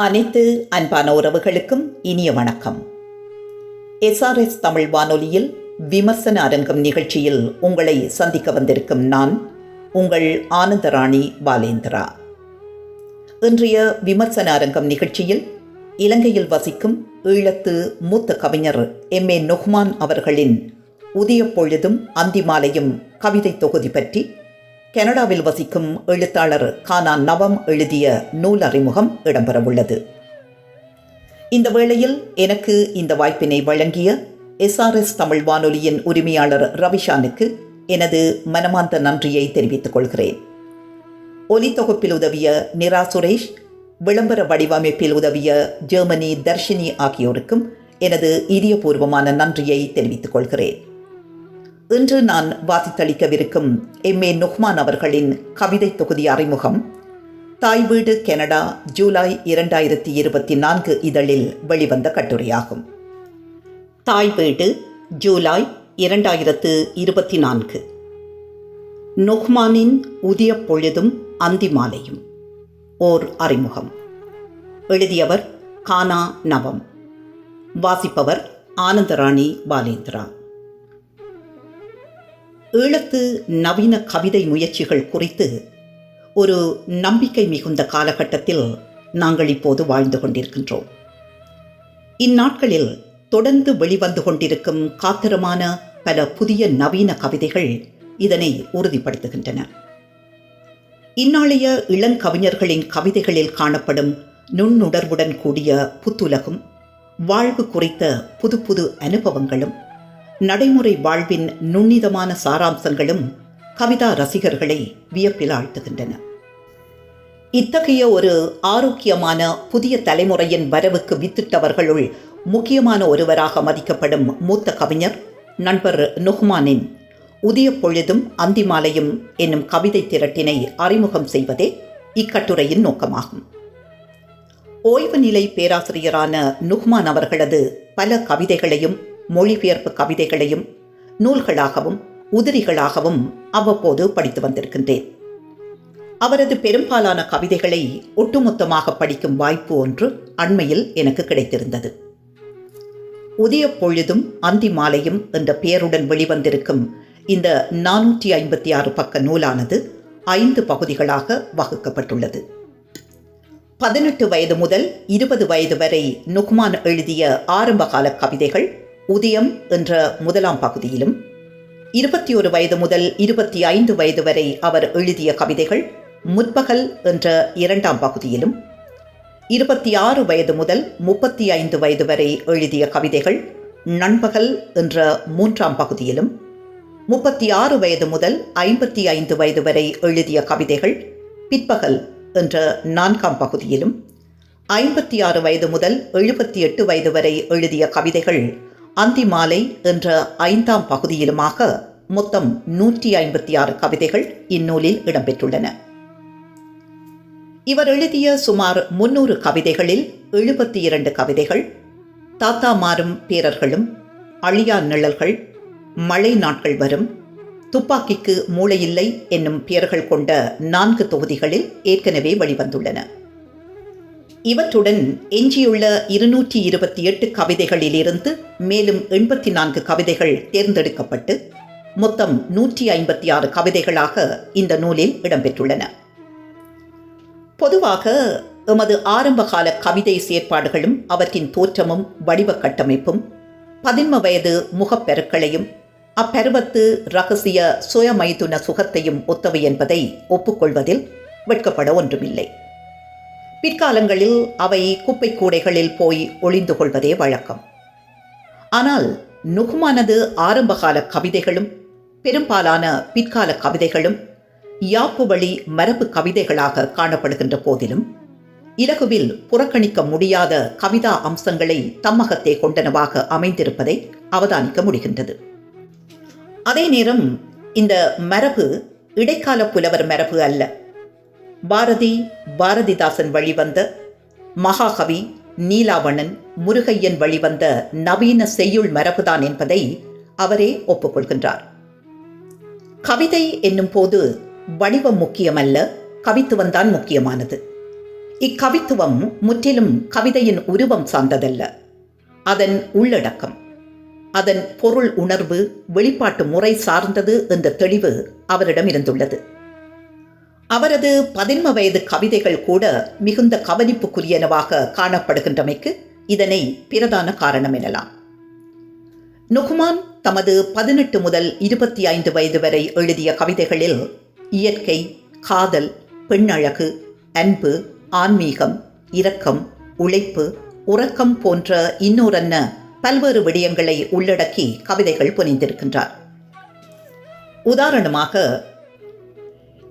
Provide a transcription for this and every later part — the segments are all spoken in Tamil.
அனைத்து அன்பான உறவுகளுக்கும் இனிய வணக்கம். எஸ்ஆர்எஸ் தமிழ் வானொலியில் விமர்சன அரங்கம் நிகழ்ச்சியில் உங்களை சந்திக்க வந்திருக்கும் நான் உங்கள் ஆனந்தராணி பாலேந்திரா. இன்றைய விமர்சன அரங்கம் நிகழ்ச்சியில் இலங்கையில் வசிக்கும் ஈழத்து மூத்த கவிஞர் எம் ஏ நொஹ்மான் அவர்களின் உதய பொழுதும் அந்திமாலையும் கவிதை தொகுதி பற்றி கனடாவில் வசிக்கும் எழுத்தாளர் கானா நவம் எழுதிய நூல் அறிமுகம் இடம்பெறவுள்ளது. இந்த வேளையில் எனக்கு இந்த வாய்ப்பினை வழங்கிய எஸ்ஆர்எஸ் தமிழ் வானொலியின் உரிமையாளர் ரவிஷானுக்கு எனது மனமார்ந்த நன்றியை தெரிவித்துக் கொள்கிறேன். ஒலித்தொகுப்பில் உதவிய நிரா சுரேஷ் விளம்பர வடிவமைப்பில் உதவிய ஜெர்மனி தர்ஷினி ஆகியோருக்கும் எனது இதயபூர்வமான நன்றியை தெரிவித்துக் கொள்கிறேன். இன்று நான் வாசித்தளிக்கவிருக்கும் எம் ஏ நுஹ்மான் அவர்களின் கவிதை தொகுதி அறிமுகம். தாய் வீடு கனடா ஜூலை இரண்டாயிரத்தி இருபத்தி நான்கு இதழில் வெளிவந்த கட்டுரையாகும். தாய் வீடு ஜூலை இரண்டாயிரத்து இருபத்தி நான்கு. நொஹ்மானின் உதிய பொழுதும் அந்தி மாலையும். ஓர் அறிமுகம். எழுதியவர் கானா நவம். வாசிப்பவர் ஆனந்தராணி பாலேந்திரா. ஈழத்து நவீன கவிதை முயற்சிகள் குறித்து ஒரு நம்பிக்கை மிகுந்த காலகட்டத்தில் நாங்கள் இப்போது வாழ்ந்து கொண்டிருக்கின்றோம். இந்நாட்களில் தொடர்ந்து வெளிவந்து கொண்டிருக்கும் காத்திரமான பல புதிய நவீன கவிதைகள் இதனை உறுதிப்படுத்துகின்றன. இந்நாளைய இளங்கவிஞர்களின் கவிதைகளில் காணப்படும் நுண்ணுணர்வுடன் கூடிய புத்துலகும் வாழ்வு குறித்த புது புது அனுபவங்களும் நடைமுறை வாழ்வின் நுண்ணிதமான சாராம்சங்களும் கவிதா ரசிகர்களை வியப்பில் ஆழ்த்துகின்றன இத்தகைய ஒரு ஆரோக்கியமான புதிய தலைமுறையின் வரவுக்கு வித்திட்டவர்களுள் முக்கியமான ஒருவராக மதிக்கப்படும் மூத்த கவிஞர் நண்பர் நுஹ்மானின் உதிய பொழுதும் அந்திமாலையும் என்னும் கவிதை திரட்டினை அறிமுகம் செய்வதே இக்கட்டுரையின் நோக்கமாகும். ஓய்வு நிலை பேராசிரியரான நுஹ்மான் அவர்களது பல கவிதைகளையும் மொழிபெயர்ப்பு கவிதைகளையும் நூல்களாகவும் உதிரிகளாகவும் அவ்வப்போது படித்து வந்திருக்கின்றேன். அவரது பெரும்பாலான கவிதைகளை ஒட்டுமொத்தமாக படிக்கும் வாய்ப்பு ஒன்று அண்மையில் எனக்கு கிடைத்திருந்தது. உதய பொழுதும் அந்தி மாலையும் என்ற பெயருடன் வெளிவந்திருக்கும் இந்த நானூற்றி ஐம்பத்தி ஆறு பக்க நூலானது ஐந்து பகுதிகளாக வகுக்கப்பட்டுள்ளது. பதினெட்டு வயது முதல் இருபது வயது வரை நுக்மான் எழுதிய ஆரம்பகால கவிதைகள் உதயம் என்ற முதலாம் பகுதியிலும் இருபத்தி ஒரு வயது முதல் இருபத்தி ஐந்து வயது வரை அவர் எழுதிய கவிதைகள் முற்பகல் என்ற இரண்டாம் பகுதியிலும் இருபத்தி ஆறு வயது முதல் முப்பத்தி ஐந்து வயது வரை எழுதிய கவிதைகள் நண்பகல் என்ற மூன்றாம் பகுதியிலும் முப்பத்தி ஆறு வயது முதல் ஐம்பத்தி ஐந்து வயது வரை எழுதிய கவிதைகள் பிற்பகல் என்ற நான்காம் பகுதியிலும் ஐம்பத்தி ஆறு வயது முதல் எழுபத்தி எட்டு வயது வரை எழுதிய கவிதைகள் அந்தி மாலை என்ற ஐந்தாம் பகுதியிலுமாக மொத்தம் நூற்றி ஐம்பத்தி ஆறு கவிதைகள் இந்நூலில் இடம்பெற்றுள்ளன. இவர் எழுதிய சுமார் முன்னூறு கவிதைகளில் எழுபத்தி இரண்டு கவிதைகள் தாத்தா மாறும் பேரர்களும் அழியா நிழல்கள் மழை நாட்கள் வரும் துப்பாக்கிக்கு மூளையில்லை என்னும் பெயர்கள் கொண்ட நான்கு தொகுதிகளில் ஏற்கனவே வெளிவந்துள்ளன. இவற்றுடன் எஞ்சியுள்ள இருநூற்றி இருபத்தி எட்டு கவிதைகளிலிருந்து மேலும் எண்பத்தி நான்கு கவிதைகள் தேர்ந்தெடுக்கப்பட்டு மொத்தம் நூற்றி ஐம்பத்தி ஆறு கவிதைகளாக இந்த நூலில் இடம்பெற்றுள்ளன. பொதுவாக எமது ஆரம்பகால கவிதை செயற்பாடுகளும் அவற்றின் தோற்றமும் வடிவ கட்டமைப்பும் பதின்ம வயது முகப்பெருக்களையும் அப்பருவத்து ரகசிய சுயமைதுன சுகத்தையும் ஒத்தவை என்பதை ஒப்புக்கொள்வதில் வெட்கப்பட ஒன்றுமில்லை. பிற்காலங்களில் அவை குப்பை கூடைகளில் போய் ஒளிந்து கொள்வதே வழக்கம். ஆனால் நுகுமானது ஆரம்பகால கவிதைகளும் பெரும்பாலான பிற்கால கவிதைகளும் யாப்பு வழி மரபு கவிதைகளாக காணப்படுகின்ற போதிலும் இலகுவில் புறக்கணிக்க முடியாத கவிதா அம்சங்களை தம்மகத்தே கொண்டனவாக அமைந்திருப்பதை அவதானிக்க முடிகின்றது. அதே நேரம் இந்த மரபு இடைக்கால புலவர் மரபு அல்ல. பாரதி பாரதிதாசன் வழிவந்த மகாகவி நீலாவணன் முருகையன் வழிவந்த நவீன செய்யுள் மரபுதான் என்பதை அவரே ஒப்புக்கொள்கின்றார். கவிதை என்னும் போது வடிவம் முக்கியமல்ல கவித்துவம்தான் முக்கியமானது. இக்கவித்துவம் முற்றிலும் கவிதையின் உருவம் சார்ந்ததல்ல. அதன் உள்ளடக்கம் அதன் பொருள் உணர்வு வெளிப்பாட்டு முறை சார்ந்தது என்ற தெளிவு அவரிடம் இருந்துள்ளது. அவரது பதின்ம வயது கவிதைகள் கூட மிகுந்த கவனிப்புக்குரியனவாக காணப்படுகின்றமைக்கு இதனை பிரதான காரணம் எனலாம். நுகுமான் தமது பதினெட்டு முதல் இருபத்தி ஐந்து வயது வரை எழுதிய கவிதைகளில் இயற்கை காதல் பெண்ணழகு அன்பு ஆன்மீகம் இரக்கம் உழைப்பு உறக்கம் போன்ற இன்னொரன்ன பல்வேறு விடயங்களை உள்ளடக்கி கவிதைகள் புனைந்திருக்கின்றார். உதாரணமாக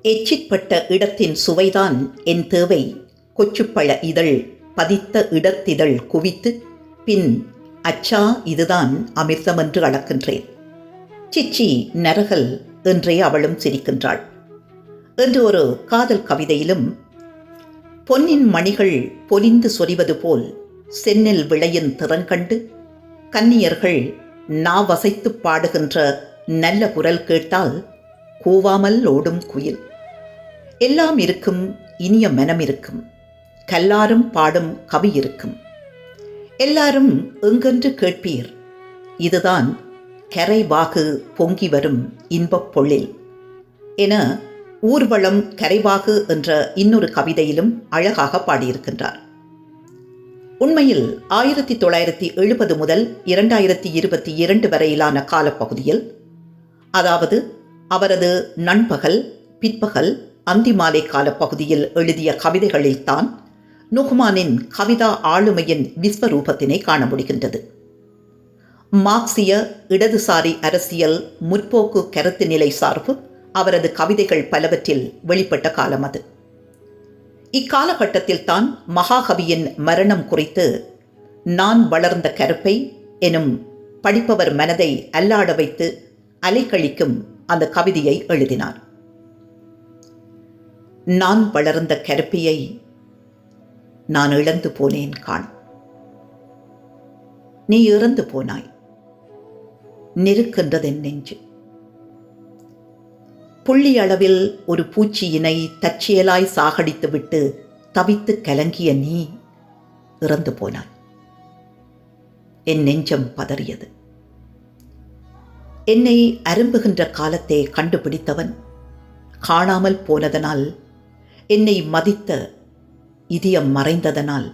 எச்சிற்பட்ட இடத்தின் சுவைதான் என் தேவை. கொச்சுப்பழ இதழ் பதித்த இடத்திதழ் குவித்து பின் அச்சா இதுதான் அமிர்தமென்று அளக்கின்றேன். சிச்சி நரகல் என்றே அவளும் சிரிக்கின்றாள். என்று ஒரு காதல் கவிதையிலும் பொன்னின் மணிகள் பொலிந்து சொரிவது போல் சென்னில் விளையின் திறன் கண்டு கன்னியர்கள் நாவசைத்து பாடுகின்ற நல்ல குரல் கேட்டால் கூவாமல் ஓடும் குயில். எல்லாம் இருக்கும் இனிய மனம் இருக்கும். கல்லாரும் பாடும் கவி இருக்கும். எல்லாரும் எங்கென்று கேட்பீர்? இதுதான் கரைவாகு பொங்கி வரும் இன்பப் பொழில். என ஊர்வலம் கரைவாகு என்ற இன்னொரு கவிதையிலும் அழகாக பாடியிருக்கின்றார். உண்மையில் ஆயிரத்தி தொள்ளாயிரத்தி எழுபது முதல் இரண்டாயிரத்தி இருபத்தி இரண்டு வரையிலான காலப்பகுதியில் அதாவது அவரது நண்பகல் பிற்பகல் அந்திமாலை காலப்பகுதியில் எழுதிய கவிதைகளில்தான் நுஹ்மானின் கவிதா ஆளுமையின் விஸ்வரூபத்தினை காண முடிகின்றது. மார்க்சிய இடதுசாரி அரசியல் முற்போக்கு கருத்து நிலை சார்பு அவரது கவிதைகள் பலவற்றில் வெளிப்பட்ட காலம் அது. இக்காலகட்டத்தில் தான் மகாகவியின் மரணம் குறித்து நான் வளர்ந்த கருப்பை எனும் படிப்பவர் மனதை அல்லாட வைத்து அலைக்கழிக்கும் அந்த கவிதையை எழுதினார். நான் வளர்ந்த கருப்பியை நான் இழந்து போனேன் காண். நீ இறந்து போனாய். நெருக்கின்றதென் நெஞ்சு. புள்ளி அளவில் ஒரு பூச்சியினை தற்செயலாய் சாகடித்துவிட்டு தவித்து கலங்கிய நீ இறந்து போனாய். என் நெஞ்சம் பதறியது. என்னை அரும்புகின்ற காலத்தை கண்டுபிடித்தவன். காணாமல் போனதனால் என்னை மதித்த இதயம் மறைந்ததனால்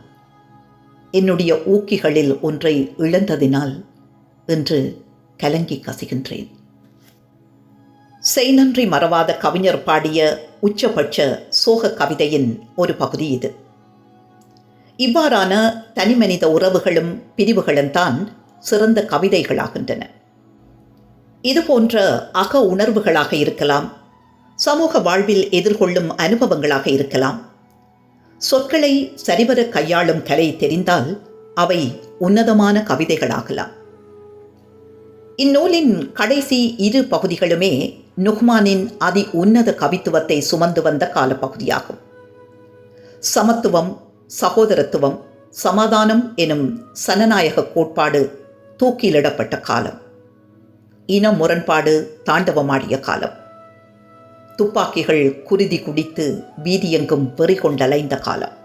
என்னுடைய ஊக்கிகளில் ஒன்றை இழந்ததினால் என்று கலங்கி கசிகின்றேன். செய்நன்றி மறவாத கவிஞர் பாடிய உச்சபட்ச சோக கவிதையின் ஒரு பகுதி இது. இவ்வாறான தனிமனித உறவுகளும் பிரிவுகளும் தான் சிறந்த கவிதைகளாகின்றன. இதுபோன்ற அக உணர்வுகளாக இருக்கலாம் சமூக வாழ்வில் எதிர்கொள்ளும் அனுபவங்களாக இருக்கலாம். சொற்களை சரிவர கையாளும் கலை தெரிந்தால் அவை உன்னதமான கவிதைகளாகலாம். இந்நூலின் கடைசி இரு பகுதிகளுமே நுஹ்மானின் அதி உன்னத கவித்துவத்தை சுமந்து வந்த காலப்பகுதியாகும். சமத்துவம் சகோதரத்துவம் சமாதானம் எனும் சனநாயக கோட்பாடு தூக்கிலிடப்பட்ட காலம். இன முரண்பாடு தாண்டவமாடிய காலம். துப்பாக்கிகள் குருதி குடித்து வீதியெங்கும் வெறி கொண்டலைந்த காலம்.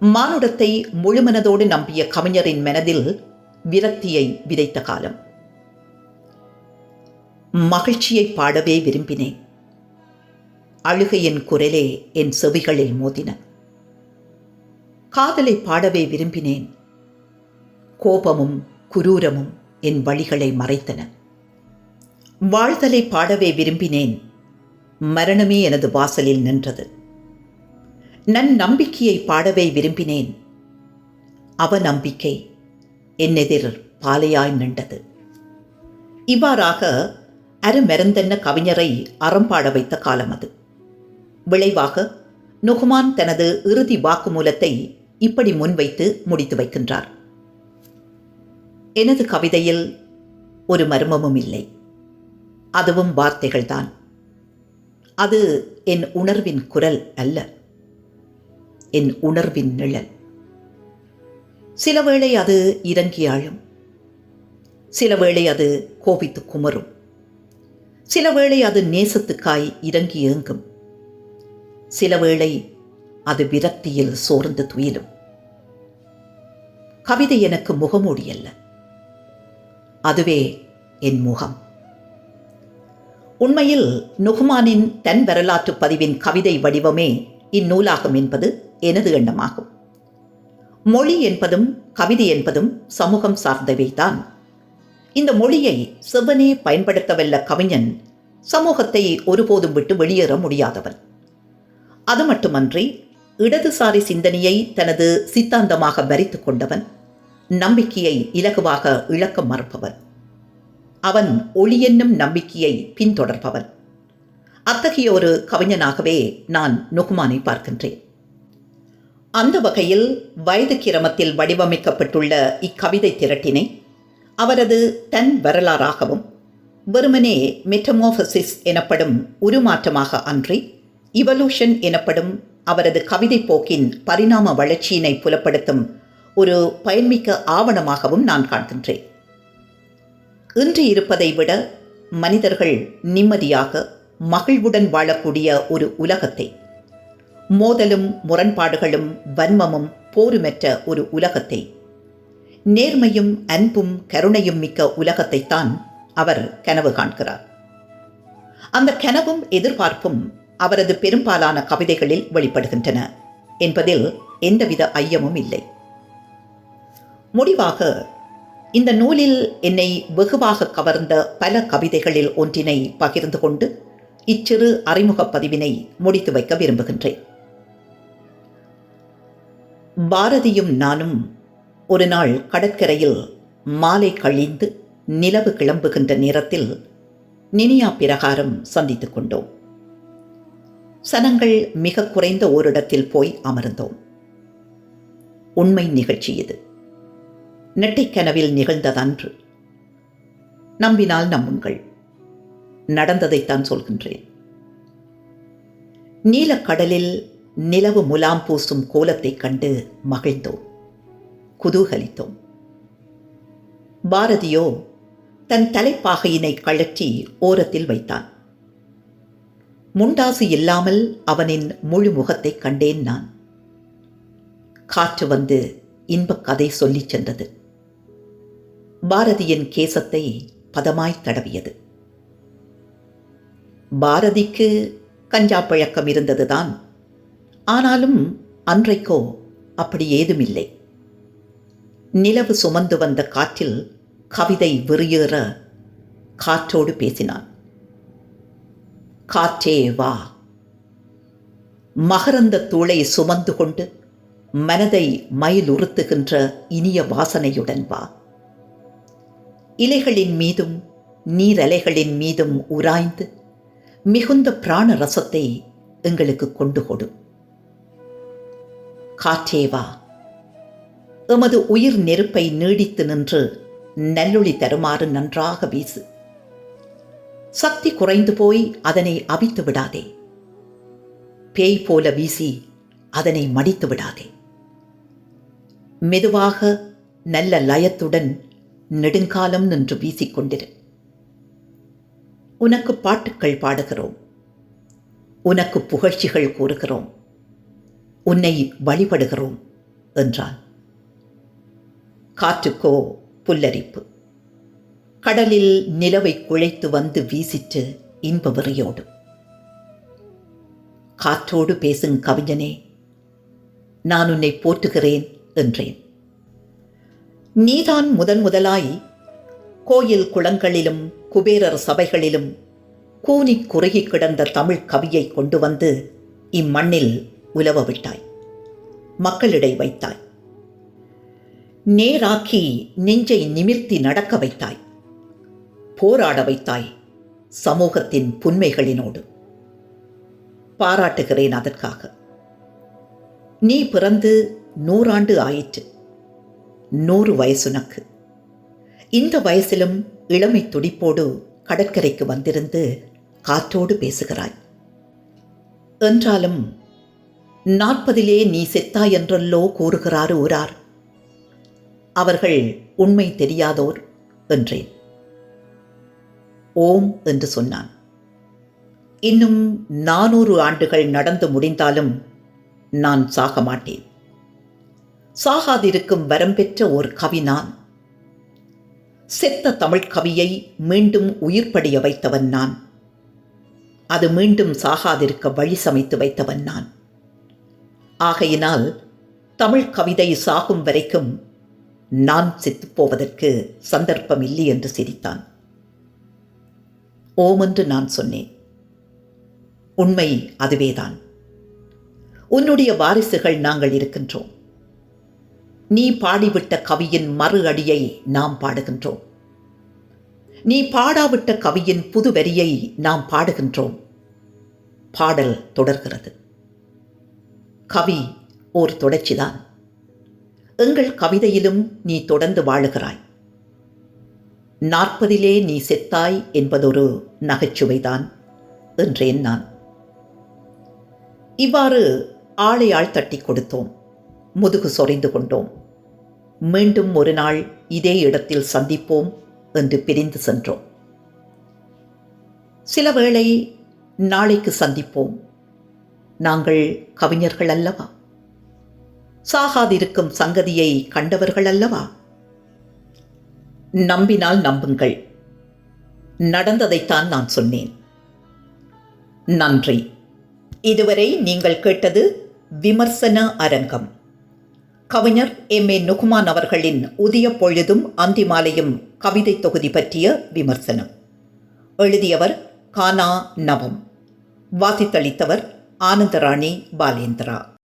மானுடத்தை முழுமனதோடு நம்பிய கவிஞரின் மனதில் விரக்தியை விதைத்த காலம். மகிழ்ச்சியை பாடவே விரும்பினேன். அழுகையின் குரலே என் செவிகளில் மோதின. காதலை பாடவே விரும்பினேன். கோபமும் குரூரமும் என் வழிகளை மறைத்தன. வாழ்தலை பாடவே விரும்பினேன். மரணமே எனது வாசலில் நின்றது. நன் நம்பிக்கையை பாடவே விரும்பினேன். அவநம்பிக்கை என்னெதிர் பாலையாய் நின்றது. இவ்வாறாக அருமெருந்தென்ன கவிஞரை அறம்பாட வைத்த காலம் அது. விளைவாக நுகுமான் தனது இறுதி வாக்குமூலத்தை இப்படி முன்வைத்து முடித்து வைக்கின்றார். எனது கவிதையில் ஒரு மர்மமும் இல்லை. அதுவும் வார்த்தைகள்தான். அது என் உணர்வின் குரல் அல்ல. என் உணர்வின் நிழல். சில வேளை அது இறங்கி ஆழும் சில வேளை அது கோபித்து குமரும். சில வேளை அது நேசத்துக்காய் இறங்கி ஏங்கும். சில வேளை அது விரக்தியில் சோர்ந்து துயிலும். கவிதை எனக்கு முகமூடி அல்ல அதுவே என் முகம். உண்மையில் நுகுமானின் தன் வரலாற்று பதிவின் கவிதை வடிவமே இந்நூலாகும் என்பது எனது எண்ணமாகும். மொழி என்பதும் கவிதை என்பதும் சமூகம் சார்ந்தவைதான். இந்த மொழியை செவ்வனே பயன்படுத்தவல்ல கவிஞன் சமூகத்தை ஒருபோதும் விட்டு வெளியேற முடியாதவன். அது மட்டுமன்றி இடதுசாரி சிந்தனையை தனது சித்தாந்தமாக வரித்து கொண்டவன். நம்பிக்கையை இலகுவாக இழக்க மறுப்பவன். அவன் ஒளி என்னும் நம்பிக்கையை பின்தொடர்பவன். அத்தகைய ஒரு கவிஞனாகவே நான் நுகுமானை பார்க்கின்றேன். அந்த வகையில் வயது கிரமத்தில் வடிவமைக்கப்பட்டுள்ள இக்கவிதை திரட்டினை அவரது தன் வரலாறாகவும் வெறுமனே மெட்டமோஃபசிஸ் எனப்படும் உருமாற்றமாக அன்றி இவல்யூஷன் எனப்படும் அவரது கவிதை போக்கின் பரிணாம வளர்ச்சியினை புலப்படுத்தும் ஒரு பயன்மிக்க ஆவணமாகவும் நான் காண்கின்றேன். இன்று இருப்பதை விட மனிதர்கள் நிம்மதியாக மகிழ்வுடன் வாழக்கூடிய ஒரு உலகத்தை. மோதலும் முரண்பாடுகளும் வன்மமும் போருமற்ற ஒரு உலகத்தை. நேர்மையும் அன்பும் கருணையும் மிக்க உலகத்தைத்தான் அவர் கனவு காண்கிறார். அந்த கனவும் எதிர்பார்ப்பும் அவரது பெரும்பாலான கவிதைகளில் வெளிப்படுகின்றன என்பதில் எந்தவித ஐயமும் இல்லை. முடிவாக இந்த நூலில் என்னை வெகுவாக கவர்ந்த பல கவிதைகளில் ஒன்றினை பகிர்ந்து கொண்டு இச்சிறு அறிமுகப் பதிவினை முடித்து வைக்க விரும்புகின்றேன். பாரதியும் நானும் ஒரு நாள் கடற்கரையில் மாலை கழிந்து நிலவு கிளம்புகின்ற நேரத்தில் நினியா பிரகாரம் சந்தித்துக் கொண்டோம். சனங்கள் மிக குறைந்த ஓரிடத்தில் போய் அமர்ந்தோம். உண்மை நிகழ்ச்சி இது. நெட்டைக்கனவில் நிகழ்ந்ததன்று. நம்பினால் நம்புங்கள். நடந்ததைத்தான் சொல்கின்றேன். நீலக்கடலில் நிலவு முலாம் பூசும் கோலத்தைக் கண்டு மகிழ்ந்தோம். குதூகலித்தோம். பாரதியோ தன் தலைப்பாகையினை கழற்றி ஓரத்தில் வைத்தான். முண்டாசு இல்லாமல் அவனின் முழு முகத்தைக் கண்டேன் நான். காற்று வந்து இன்பக் கதை சொல்லிச் சென்றது. பாரதியின் கேசத்தை பதமாய் தடவியது. பாரதிக்கு கஞ்சா பழக்கம் இருந்ததுதான். ஆனாலும் அன்றைக்கோ அப்படி ஏதுமில்லை. நிலவு சுமந்து வந்த காற்றில் கவிதை வெறியேற காற்றோடு பேசினான். காற்றே வா. மகரந்த தூளை சுமந்து கொண்டு மனதை மயிலுறுத்துகின்ற இனிய வாசனையுடன் வா. இலைகளின் மீதும் நீரலைகளின் மீதும் உராய்ந்து மிகுந்த பிராண ரசத்தை எங்களுக்கு கொண்டு கொடு காற்றே வா எமது உயிர் நெருப்பை நீடித்து நின்று நல்லொளி தருமாறு நன்றாக வீசு. சக்தி குறைந்து போய் அதனை அவித்து விடாதே. பேய் போல வீசி அதனை மடித்து விடாதே. மெதுவாக நல்ல லயத்துடன் நெடுங்காலம் நின்று வீசிக்கொண்டிரு. உனக்கு பாட்டுக்கள் பாடுகிறோம். உனக்கு புகழ்ச்சிகள் கூறுகிறோம். உன்னை வழிபடுகிறோம் என்றான் காற்றுக்கோ புல்லரிப்பு. கடலில் நிலவை குழைத்து வந்து வீசிட்டு இன்ப வெறியோடு காற்றோடு பேசும் கவிஞனே நான் உன்னை போற்றுகிறேன் என்றேன். நீதான் முதன் முதலாய் கோயில் குளங்களிலும் குபேரர் சபைகளிலும் கூனி குறுகி கிடந்த தமிழ் கவியை கொண்டு வந்து இம்மண்ணில் உலவ விட்டாய் மக்களிடை வைத்தாய். நேராக்கி நெஞ்சை நிமிர்த்தி நடக்க வைத்தாய் போராட வைத்தாய் சமூகத்தின் புன்மைகளினோடு. பாராட்டுகிறேன் அதற்காக. நீ பிறந்து நூறாண்டு ஆயிற்று. நூறு வயசுனக்கு இந்த வயசிலும் இளமை துடிப்போடு கடற்கரைக்கு வந்திருந்து காற்றோடு பேசுகிறாய். என்றாலும் நாற்பதிலே நீ செத்தாய் என்றல்லோ கூறுகிறார் ஊரார். அவர்கள் உண்மை தெரியாதோர் என்றேன். ஓம் என்று சொன்னான். இன்னும் நானூறு ஆண்டுகள் நடந்து முடிந்தாலும் நான் சாக மாட்டேன் சாகாதிருக்கும் வரம் பெற்ற ஒரு கவி நான். செத்த தமிழ்க் கவியை மீண்டும் உயிர்ப்படைய வைத்தவன் நான். அது மீண்டும் சாகாதிருக்க வழி சமைத்து வைத்தவன் நான். ஆகையினால் தமிழ் கவிதை சாகும் வரைக்கும் நான் செத்துப்போவதற்கு சந்தர்ப்பம் இல்லை என்று சிரித்தான். ஓமென்று நான் சொன்னேன். உண்மை அதுவேதான். உன்னுடைய வாரிசுகள் நாங்கள் இருக்கின்றோம். நீ பாடிவிட்ட கவியின் மறு அடியை நாம் பாடுகின்றோம். நீ பாடாவிட்ட கவியின் புது வரியை நாம் பாடுகின்றோம். பாடல் தொடர்கிறது. கவி ஓர் தொடர்ச்சிதான். எங்கள் கவிதையிலும் நீ தொடர்ந்து வாழுகிறாய். நாற்பதிலே நீ செத்தாய் என்பதொரு நகைச்சுவைதான் என்றேன் நான். இவ்வாறு ஆளையாள் தட்டி கொடுத்தோம். முதுகு சொறிந்து கொண்டோம். மீண்டும் ஒரு நாள் இதே இடத்தில் சந்திப்போம் என்று பிரிந்து சென்றோம். சில வேளை நாளைக்கு சந்திப்போம். நாங்கள் கவிஞர்கள் அல்லவா? சாகாதிருக்கும் சங்கதியை கண்டவர்கள் அல்லவா? நம்பினால் நம்புங்கள். நடந்ததைத்தான் நான் சொன்னேன். நன்றி. இதுவரை நீங்கள் கேட்டது விமர்சன அரங்கம். கவிஞர் எம். ஏ. நுகுமான் அவர்களின் உதிய பொழுதும் அந்திமாலையும் கவிதை தொகுதி பற்றிய விமர்சனம். எழுதியவர் கானா நவம். வாசித்தளித்தவர் ஆனந்தராணி பாலேந்திரா.